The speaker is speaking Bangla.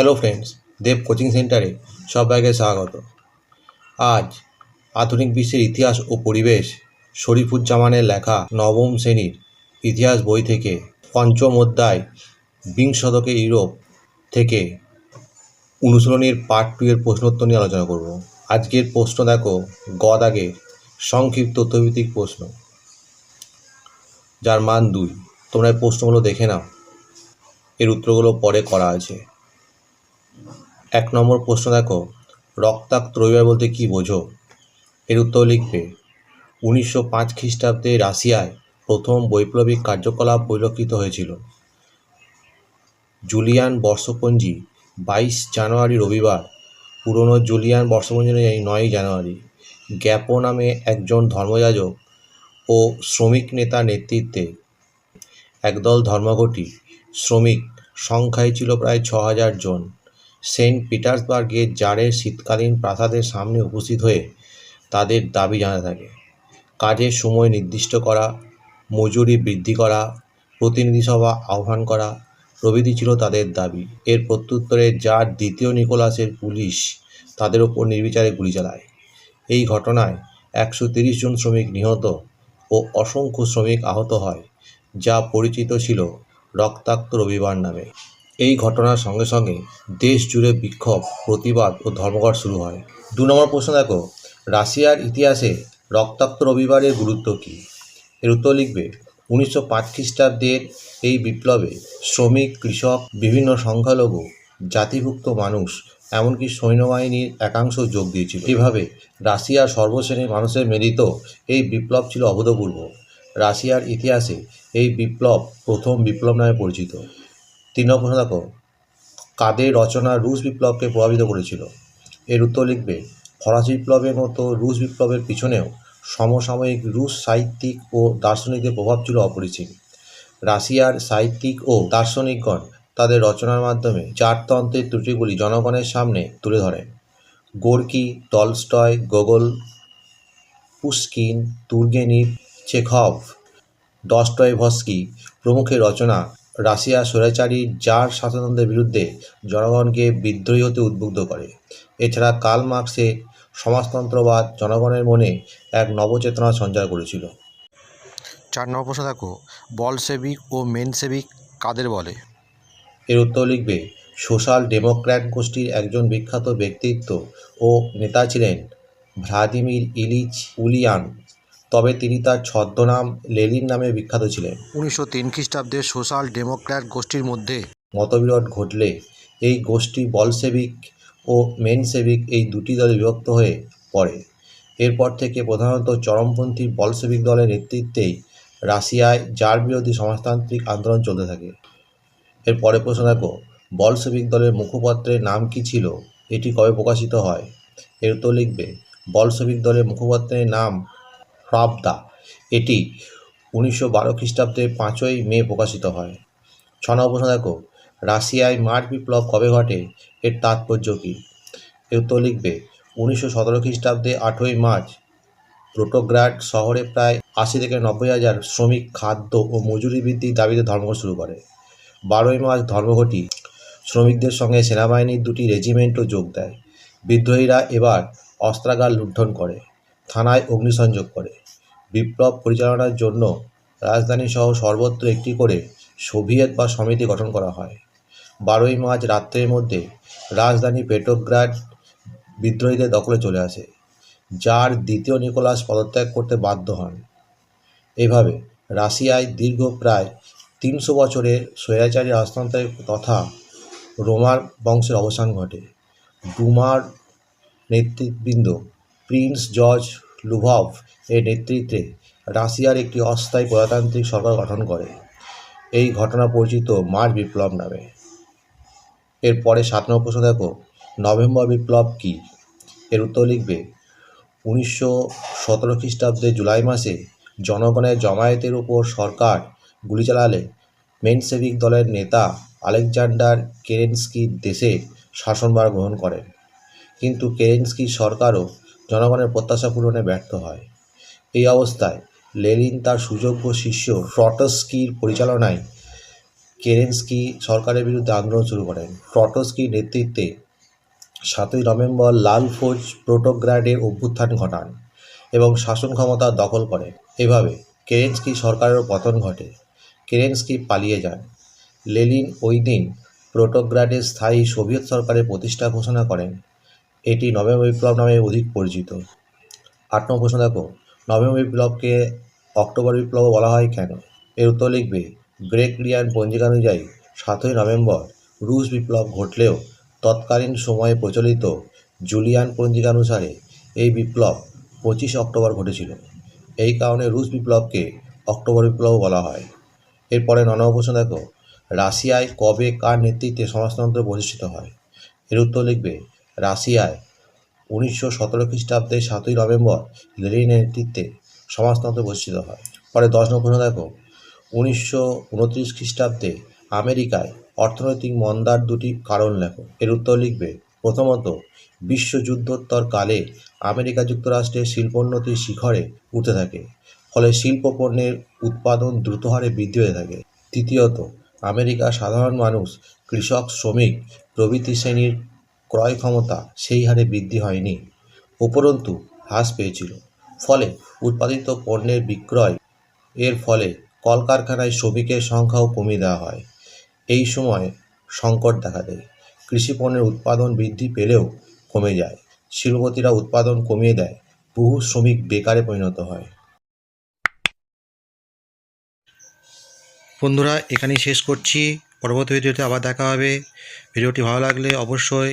হ্যালো ফ্রেন্ডস দেব কোচিং সেন্টারে সবাইকে স্বাগত। আজ আধুনিক বিশ্বের ইতিহাস ও পরিবেশ শরীফুজ্জামানের লেখা নবম শ্রেণির ইতিহাস বই থেকে পঞ্চম অধ্যায় বিংশ শতকে ইউরোপ থেকে অনুশীলনীর পার্ট টু এর প্রশ্নোত্তর নিয়ে আলোচনা করব। আজকের প্রশ্ন দেখো গ দাগের সংক্ষিপ্ত তথ্যভিত্তিক প্রশ্ন। যার মান দুই। তোমরা প্রশ্নগুলো দেখে নাও। এর উত্তরগুলো পরে করা আছে। এক নম্বর প্রশ্ন দেখো, রক্তাক্ত রবিবার বলতে কি বোঝো? এর উত্তর লিখবে, উনিশশো পাঁচ খ্রিস্টাব্দে রাশিয়ায় প্রথম বৈপ্লবিক কার্যকলাপ পরিলক্ষিত হয়েছিল। জুলিয়ান বর্ষপঞ্জি বাইশ জানুয়ারি রবিবার, পুরনো জুলিয়ান বর্ষপঞ্জি অনুযায়ী নয়ই জানুয়ারি জ্ঞাপো নামে একজন ধর্মযাজক ও শ্রমিক নেতার নেতৃত্বে একদল ধর্মঘটি, শ্রমিক, সংখ্যায় ছিল প্রায় ছ হাজার জন। সেন্ট পিটার্সবার্গে জারের শীতকালীন প্রাসাদের সামনে উপস্থিত হয়ে তাদের দাবি জানা থাকে। কাজের সময় নির্দিষ্ট করা, মজুরি বৃদ্ধি করা, প্রতিনিধি সভা আহ্বান করা প্রভৃতি ছিল তাদের দাবি। এর প্রত্যুত্তরে যার দ্বিতীয় নিকোলাসের পুলিশ তাদের ওপর নির্বিচারে গুলি চালায়। এই ঘটনায় একশো তিরিশ জন শ্রমিক নিহত ও অসংখ্য শ্রমিক আহত হয়, যা পরিচিত ছিল রক্তাক্ত রবিবার নামে। এই ঘটনার সঙ্গে সঙ্গে দেশ জুড়ে বিক্ষোভ, প্রতিবাদ ও ধর্মঘট শুরু হয়। দু নম্বর প্রশ্ন দেখো, রাশিয়ার ইতিহাসে রক্তাক্ত রবিবারের গুরুত্ব কী? এর উত্তর লিখবে, উনিশশো পাঁচ খ্রিস্টাব্দের এই বিপ্লবে শ্রমিক, কৃষক, বিভিন্ন সংখ্যালঘু, জাতিভুক্ত মানুষ, এমনকি সৈন্যবাহিনীর একাংশ যোগ দিয়েছিল। এভাবে রাশিয়ার সর্বশ্রেণীর মানুষের মিলিত এই বিপ্লব ছিল অভূতপূর্ব। রাশিয়ার ইতিহাসে এই বিপ্লব প্রথম বিপ্লব নামে পরিচিত। দেখো। কাদের রচনা রুশ বিপ্লবকে প্রভাবিত করেছিল? এর উত্তর লিখবে, ফরাসি বিপ্লবের মতো রুশ বিপ্লবের পিছনেও সমসাময়িক রুশ সাহিত্যিক ও দার্শনিকদের প্রভাব ছিল অপরিসীম। রাশিয়ার সাহিত্যিক ও দার্শনিকগণ তাদের রচনার মাধ্যমে জারতন্ত্রের ত্রুটিগুলি জনগণের সামনে তুলে ধরেন Gorky, Tolstoy, Gogol Pushkin Turgenev, Chekhov, Dostoevsky প্রমুখের রচনা রাশিয়া স্বৈরাচারী জার শাসনতন্ত্রের বিরুদ্ধে জনগণকে বিদ্রোহী হতে উদ্বুদ্ধ করে। এছাড়া কার্ল মার্কসের সমাজতন্ত্রবাদ জনগণের মনে এক নবচেতনা সঞ্চার করেছিল। চার নম্বর প্রশ্ন দেখো বলসেবিক ও মেনসেবিক কাদের বলে? এর উত্তর লিখবে সোশ্যাল ডেমোক্র্যাট গোষ্ঠীর একজন বিখ্যাত ব্যক্তিত্ব ও নেতা ছিলেন ভ্লাদিমির ইলিচ উলিয়ান। তবে তিনি তার ছদ্মনাম লেলিন নামে বিখ্যাত ছিলেন। উনিশশো তিন খ্রিস্টাব্দে সোশ্যাল ডেমোক্র্যাট গোষ্ঠীর মধ্যে মতবিরোধ ঘটলে এই গোষ্ঠী বলসেবিক ও মেনসেবিক এই দুটি দলে বিভক্ত হয়ে পড়ে। এরপর থেকে প্রধানত চরমপন্থী বলসেবিক দলের নেতৃত্বেই রাশিয়ায় জার বিরোধী সমাজতান্ত্রিক আন্দোলন চলতে থাকে। এর পরে প্রশ্ন দেখো বলসেবিক দলের মুখপত্রের নাম কি ছিল? এটি কবে প্রকাশিত হয়? এর তো লিখবে বলসেবিক দলের মুখপত্রের নাম প্রাবদা এটি উনিশশো বারো খ্রিস্টাব্দে পাঁচই মে প্রকাশিত হয়। ছ নম্বর দেখো, রাশিয়ায় মার্চ বিপ্লব কবে ঘটে এর তাৎপর্য কী? এর উত্তর লিখবে, উনিশশো সতেরো খ্রিস্টাব্দে আটই মার্চ, প্রোটোগ্রাড শহরে প্রায় আশি থেকে নব্বই হাজার শ্রমিক, খাদ্য ও মজুরি বৃদ্ধির দাবিতে ধর্মঘট শুরু করে। বারোই মার্চ ধর্মঘটি শ্রমিকদের সঙ্গে সেনাবাহিনীর দুটি রেজিমেন্টও যোগ দেয়। বিদ্রোহীরা এবার অস্ত্রাগার লুণ্ঠন করে। থানায় অগ্নিসংযোগ করে। বিপ্লব পরিচালনার জন্য রাজধানী সহ সর্বত্র একটি করে সোভিয়েত বা সমিতি গঠন করা হয়। বারোই মার্চ রাত্রের মধ্যে রাজধানী পেটোগ্রাড বিদ্রোহীদের দখলে চলে আসে, যার দ্বিতীয় নিকোলাস পদত্যাগ করতে বাধ্য হন। এভাবে রাশিয়ায় দীর্ঘ প্রায় তিনশো বছরের স্বৈরাচারী রাজতন্ত্রের তথা রোমার বংশের অবসান ঘটে। ডুমার নেতৃবৃন্দ প্রিন্স জর্জ লুভভ এর নেতৃত্বে রাশিয়ার একটি অস্থায়ী প্রজাতান্ত্রিক সরকার গঠন করে। এই ঘটনা পরিচিত মার্চ বিপ্লব নামে। এরপরে সাত নম্বর প্রশ্ন দেখো, নভেম্বর বিপ্লব কী? এর উত্তর লিখবে, উনিশশো সতেরো খ্রিস্টাব্দে জুলাই মাসে জনগণের জমায়েতের উপর সরকার গুলি চালালে মেনসেভিক দলের নেতা আলেকজান্ডার কেরেনস্কি দেশে শাসনভার গ্রহণ করেন। কিন্তু কেরেনস্কির সরকারও জনগণের প্রত্যাশা পূরণে ব্যর্থ হয়। এই অবস্থায় লেনিন তার সুযোগ্য শিষ্য ট্রটস্কির পরিচালনায় কেরেন্সকি সরকারের বিরুদ্ধে আন্দোলন শুরু করেন। ট্রটস্কির নেতৃত্বে সাতই নভেম্বর লাল ফৌজ প্রোটোগ্রাডের অভ্যুত্থান ঘটান এবং শাসন ক্ষমতা দখল করে এভাবে কেরেন্সকি সরকারেরও পতন ঘটে। কেরেন্সকি পালিয়ে যান। লেনিন ওই দিন প্রোটোগ্রাডে স্থায়ী সোভিয়েত সরকারের প্রতিষ্ঠা ঘোষণা করেন। এটি নভেম্বর বিপ্লব নামে অধিক পরিচিত। আট নম্বর প্রশ্ন দেখো নভেম্বর বিপ্লবকে অক্টোবর বিপ্লব বলা হয় কেন? এর উত্তর লিখবে গ্রেগরিয়ান পঞ্জিকা অনুযায়ী সাতই নভেম্বর রুশ বিপ্লব ঘটলেও তৎকালীন সময়ে প্রচলিত জুলিয়ান পঞ্জিকা অনুসারে এই বিপ্লব পঁচিশে অক্টোবর ঘটেছিল। এই কারণে রুশ বিপ্লবকে অক্টোবর বিপ্লব বলা হয়। এরপরে ন নম্বর প্রশ্ন দেখো, রাশিয়ায় কবে কার নেতৃত্বে সমাজতন্ত্র প্রতিষ্ঠিত হয়? এর উত্তর লিখবে রাশিয়ায় উনিশশো সতেরো খ্রিস্টাব্দে সাতই নভেম্বর লেনিনের নেতৃত্বে সমাজতন্ত্র প্রতিষ্ঠিত হয়। পরে দশ নম্বর দেখো, উনিশশো উনত্রিশ খ্রিস্টাব্দে আমেরিকায় অর্থনৈতিক মন্দার দুটি কারণ লেখো। এর উত্তর লিখবে, প্রথমত, বিশ্বযুদ্ধোত্তর কালে আমেরিকা যুক্তরাষ্ট্রের শিল্পোন্নতির শিখরে উঠতে থাকে, ফলে শিল্প পণ্যের উৎপাদন দ্রুত হারে বৃদ্ধি হয়ে থাকে। তৃতীয়ত, আমেরিকার সাধারণ মানুষ, কৃষক, শ্রমিক প্রভৃতি শ্রেণির ক্রয় ক্ষমতা সেই হারে বৃদ্ধি হয়নি। উপরন্তু হ্রাস পেয়েছিল। ফলে উৎপাদিত পণ্যের বিক্রয় এর ফলে কলকারখানায় শ্রমিকের সংখ্যাও কমিয়ে দেওয়া হয়। এই সময় সংকট দেখা দেয়। কৃষি পণ্যের উৎপাদন বৃদ্ধি পেলেও কমে যায়। শিল্পপতিরা উৎপাদন কমিয়ে দেয়। বহু শ্রমিক বেকারে পরিণত হয়। বন্ধুরা, এখানেই শেষ করছি। পরবর্তী ভিডিওতে আবার দেখা হবে। ভিডিওটি ভালো লাগলে অবশ্যই